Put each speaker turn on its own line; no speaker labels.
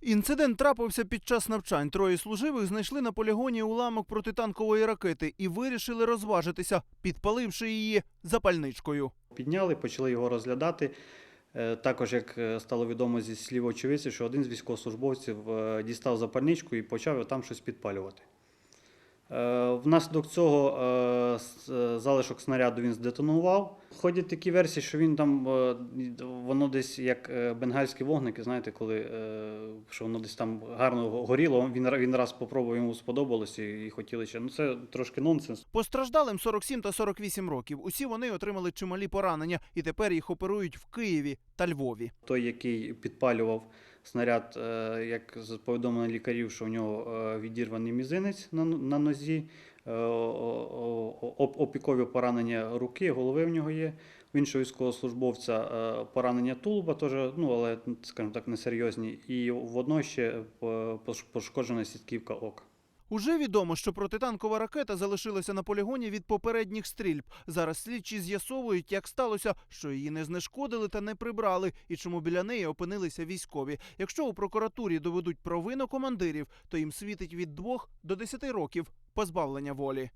Інцидент трапився під час навчань. Троє служивих знайшли на полігоні уламок протитанкової ракети і вирішили розважитися, підпаливши її запальничкою.
Підняли, почали його розглядати. Е, Також, як е, стало відомо зі слів очевидців, що один з військовослужбовців е, дістав запальничку і почав там щось підпалювати. Е, Внаслідок цього е, залишок снаряду він здетонував. Ходять такі версії, що він там е, воно десь як бенгальські вогники, знаєте, коли що воно десь там гарно горіло. Він, він раз спробував, йому сподобалось і, і хотіли ще. Ну це трошки нонсенс.
Постраждалим 47 та 48 років. Усі вони отримали чималі поранення, і тепер їх оперують в Києві та Львові.
Той, який підпалював снаряд, е, як повідомлено лікарів, що у нього е, відірваний мізинець на, нозі, е, опікові поранення руки, голови в нього є. В іншого військовослужбовця поранення тулуба, теж, ну, але, скажімо так, несерйозні. І водночас ще е, пошкоджена сітківка ока.
Уже відомо, що протитанкова ракета залишилася на полігоні від попередніх стрільб. Зараз слідчі з'ясовують, як сталося, що її не знешкодили та не прибрали, і чому біля неї опинилися військові. Якщо у прокуратурі доведуть провину командирів, то їм світить від 2 до 10 років позбавлення волі.